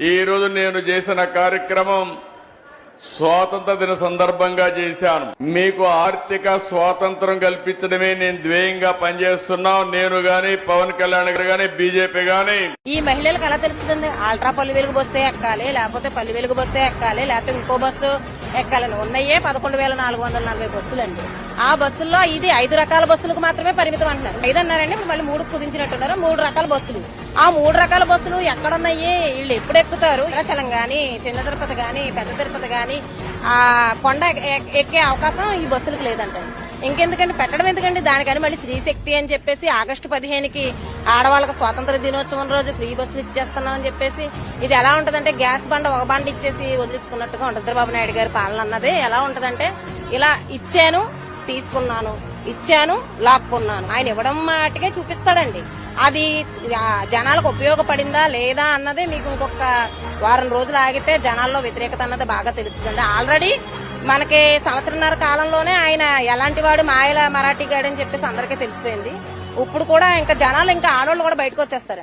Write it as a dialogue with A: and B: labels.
A: ఈ రోజు నేను చేసిన కార్యక్రమం స్వాతంత్ర దిన సందర్భంగా చేశాను. మీకు ఆర్థిక స్వాతంత్రం కల్పించడమే నేను ధ్యేయంగా పనిచేస్తున్నాం నేను గాని పవన్ కళ్యాణ్ గారు గాని బీజేపీ గాని.
B: ఈ మహిళలకు ఎలా తెలుస్తుంది ఆల్ట్రా పల్లి వెలుగు బస్సే ఎక్కాలి లేకపోతే పల్లి వెలుగు బస్సే ఎక్కాలి లేకపోతే ఇంకో బస్సు ఎక్కాలని ఉన్నాయే పదకొండు వేల నాలుగు వందల నలభై బస్సులు అండి ఆ బస్సుల్లో ఇది ఐదు రకాల బస్సులకు మాత్రమే పరిమితం అంటున్నారు. ఐదు అన్నారండి ఇప్పుడు మళ్ళీ మూడు కుదించినట్టున్నారు. మూడు రకాల బస్సులు. ఆ మూడు రకాల బస్సులు ఎక్కడున్నాయి? వీళ్ళు ఎప్పుడు ఎక్కుతారు? చలం గాని చిన్న తిరుపతి గాని పెద్ద తిరుపతి గాని ఆ కొండ ఎక్కే అవకాశం ఈ బస్సులకు లేదంట ఇంకెందుకండి? పెట్టడం ఎందుకండి? దానికని మళ్ళీ స్త్రీశక్తి అని చెప్పేసి ఆగస్టు పదిహేనుకి ఆడవాళ్ళకి స్వాతంత్ర దినోత్సవం రోజు ఫ్రీ బస్సులు ఇచ్చేస్తున్నాం అని చెప్పేసి ఇది ఎలా ఉంటదంటే గ్యాస్ బండ ఒక బండ ఇచ్చేసి వదిలించుకున్నట్టుగా ఉంటుంది చంద్రబాబు నాయుడు గారి పాలన అన్నది. ఎలా ఉంటదంటే ఇలా ఇచ్చాను తీసుకున్నాను ఇచ్చాను లాక్కున్నాను. ఆయన ఇవ్వడం మాటకే చూపిస్తాడండి. అది జనాలకు ఉపయోగపడిందా లేదా అన్నది మీకు ఇంకొక వారం రోజులు ఆగితే జనాల్లో వ్యతిరేకత అన్నది బాగా తెలుస్తుంది ఆల్రెడీ మనకి సంవత్సరంన్నర కాలంలోనే ఆయన ఎలాంటి వాడు మాయల మరాఠీ గాడని అని చెప్పేసి అందరికీ తెలిసిపోయింది. ఇప్పుడు కూడా ఇంకా జనాలు ఇంకా ఆడవాళ్ళు కూడా బయటకు వచ్చేస్తారు.